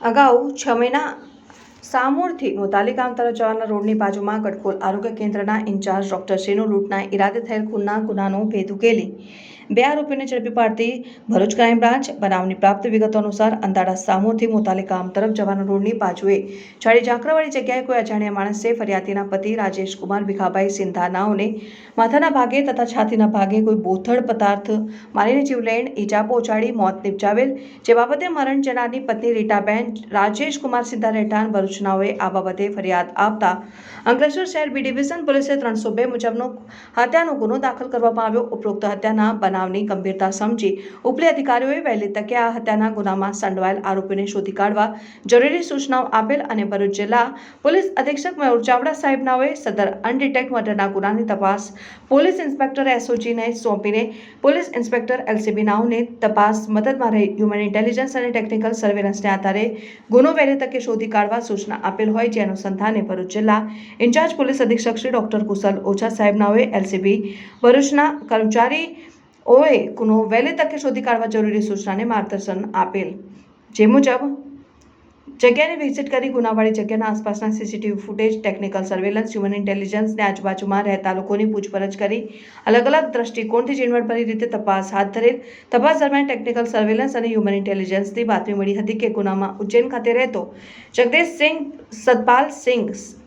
અગાઉ છ મહિના સામૂરથી મોતાલી ગામ તરફ જવાના રોડની બાજુમાં ગટકોલ આરોગ્ય કેન્દ્રના ઇન્ચાર્જ ડોક્ટર શેનુ લૂંટના ઈરાદે થયેલ ખૂનના ગુનાનો ભેદ ઉકેલી બે આરોપીને ઝડપી પાડતી ભરૂચ ક્રાઇમ બ્રાન્ચ બનાવની પ્રાપ્ત વિગતો અનુસાર અંદાડા સામોથી મોતાલી ગામ તરફ જવાના રોડની બાજુએ છાડી ઝાંખરાવાળી જગ્યાએ કોઈ અજાણ્યા માણસે ફરિયાદીના પતિ રાજેશ કુમાર ભીખાભાઈ સિંધાનાઓને માથાના ભાગે તથા છાતીના ભાગે કોઈ બોથડ પદાર્થ મારીને જીવલેણ ઈજા પહોંચાડી મોત નિપજાવેલ. જે બાબતે મરણ જનારની પત્ની રીટાબેન રાજેશ કુમાર સિદ્ધા રહેઠાણ ભરૂચનાઓએ આ બાબતે ફરિયાદ આપતા અંકલેશ્વર શહેર બી ડિવિઝન પોલીસે ત્રણસો બે મુજબનો હત્યાનો ગુનો દાખલ કરવામાં આવ્યો. ઉપરોક્ત હત્યાના બનાવની ગંભીરતા સમજી ઉપલી અધિકારીઓએ વહેલી તકે આ હત્યાના ગુનામાં સંડવાયેલ આરોપીને શોધી કાઢવા જરૂરી સૂચનાઓ આપેલ અને ભરૂચ જિલ્લા પોલીસ અધિક્ષક મયુર ચાવડા સાહેબનાઓએ સદર અનડિટેક્ટ મર્ડરના ગુનાની તપાસ પોલીસ ઇન્સ્પેક્ટર એસઓજીને સોંપીને પોલીસ ઇન્સ્પેક્ટર એલસીબી નાઓને તપાસ મદદમાં રહી હ્યુમન ઇન્ટેલિજન્સ અને ટેકનિકલ સર્વેલન્સને આધારે ગુનો વહેલી તકે શોધી કાઢવા સૂચના આપેલ હોય જે અનુસંધાને ભરૂચ જિલ્લા ઇન્ચાર્જ પોલીસ અધિક્ષક શ્રી ડોક્ટર કુશલ ઓછા સાહેબનાઓએ એલસીબી ભરૂચના કર્મચારીઓએ ગુનો વહેલી તકે શોધી કાઢવા જરૂરી સૂચનાને માર્ગદર્શન આપેલ. જે મુજબ, જગ્યાને વિઝિટ કરી ગુનાવાળી જગ્યાના આસપાસના CCTV footage technical surveillance human ઇન્ટેલિજન્સને આજુબાજુમાં રહેતા લોકોની પૂછપરછ કરી અલગ અલગ દ્રષ્ટિકોણથી ઝીણવટભરી રીતે તપાસ હાથ ધરેલ. તપાસ દરમિયાન ટેકનિકલ સર્વેલન્સ અને હ્યુમન ઇન્ટેલિજન્સની બાતમી મળી હતી કે ગુનામાં ઉજ્જૈન ખાતે રહેતો જગદીશસિંહ સતપાલ સિંઘ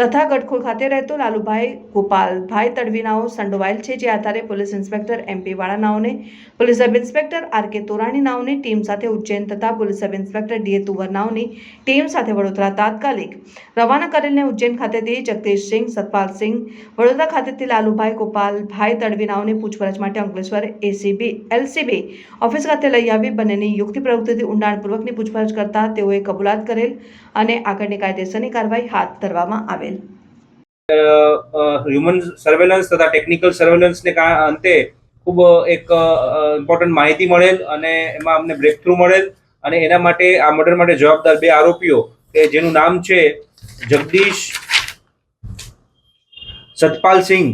તથા ગઢખોલ ખાતે રહેતો લાલુભાઈ ગોપાલભાઈ તડવીનાઓ સંડોવાયેલ છે, જે આધારે police inspector MP વાળાનાઓને, police sub inspector R K Torani નાઓની team સાથે ઉજ્જૈન તથા police sub inspector DA Tuvar નાઓની team સાથે વડોદરા તાત્કાલિક રવાના કરેલને ઉજ્જૈન ખાતેથી જગદીશસિંહ સતપાલસિંહ વડોદરા ખાતેથી લાલુભાઈ ગોપાલભાઈ તડવીનાઓની પૂછપરછ માટે અંકલેશ્વર એસીબી, એલસીબી ઓફિસ ખાતે લઈ આવી બંનેની યુક્તિ પ્રવૃત્તિથી ઊંડાણપૂર્વકની પૂછપરછ કરતા તેઓએ કબૂલાત કરેલ અને આગળની કાયદેસરની કાર્યવાહી હાથ ધરવામાં આવેલ હ્યુમન સર્વેલન્સ તથા ટેકનિકલ સર્વેલન્સને અંતે ખૂબ એક ઇમ્પોર્ટન્ટ માહિતી મળેલ અને એમાં અમને બ્રેક થ્રુ મળેલ અને એના માટે, આ મર્ડર માટે જવાબદાર બે આરોપીઓ કે જેનું નામ છે જગદીશ સતપાલ સિંહ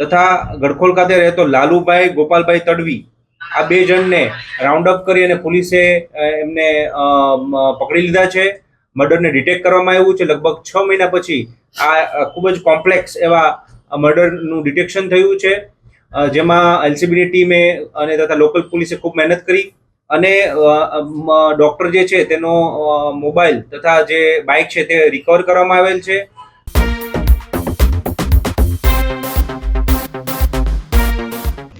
તથા ગડખોલ ખાતે રહેતો લાલુભાઈ ગોપાલભાઈ તડવી. આ બે જણને રાઉન્ડ અપ કરી અને પોલીસે એમને પકડી લીધા છે. મર્ડરને ડિટેક્ટ કરવામાં આવ્યું છે. લગભગ છ મહિના પછી આ ખૂબ જ કોમ્પ્લેક્સ એવા મર્ડરનું ડિટેક્શન થયું છે. જેમાં એલસીબીની ટીમે અને તથા લોકલ પોલીસે ખૂબ મહેનત કરી અને ડૉક્ટર જે છે તેનો મોબાઈલ તથા જે બાઇક છે તે રિકવર કરવામાં આવેલ છે.